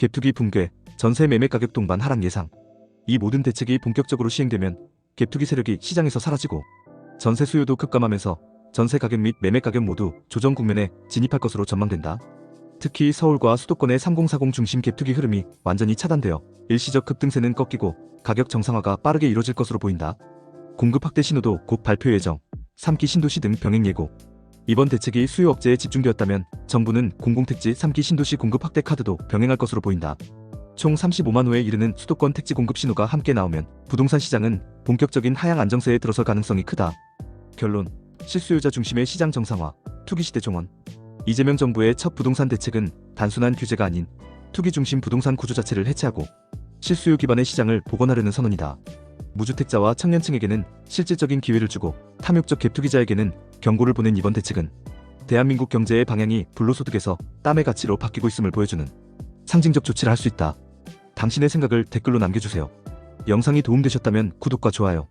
갭투기 붕괴, 전세 매매 가격 동반 하락 예상. 이 모든 대책이 본격적으로 시행되면 갭투기 세력이 시장에서 사라지고 전세 수요도 급감하면서 전세 가격 및 매매 가격 모두 조정 국면에 진입할 것으로 전망된다. 특히 서울과 수도권의 3040 중심 갭투기 흐름이 완전히 차단되어 일시적 급등세는 꺾이고 가격 정상화가 빠르게 이뤄질 것으로 보인다. 공급 확대 신호도 곧 발표 예정. 3기 신도시 등 병행 예고. 이번 대책이 수요 억제에 집중되었다면 정부는 공공택지 3기 신도시 공급 확대 카드도 병행할 것으로 보인다. 총 35만 호에 이르는 수도권 택지 공급 신호가 함께 나오면 부동산 시장은 본격적인 하향 안정세에 들어설 가능성이 크다. 결론. 실수요자 중심의 시장 정상화, 투기 시대 종언. 이재명 정부의 첫 부동산 대책은 단순한 규제가 아닌 투기 중심 부동산 구조 자체를 해체하고 실수요 기반의 시장을 복원하려는 선언이다. 무주택자와 청년층에게는 실질적인 기회를 주고 탐욕적 갭투기자에게는 경고를 보낸 이번 대책은 대한민국 경제의 방향이 불로소득에서 땀의 가치로 바뀌고 있음을 보여주는 상징적 조치를 할 수 있다. 당신의 생각을 댓글로 남겨주세요. 영상이 도움되셨다면 구독과 좋아요,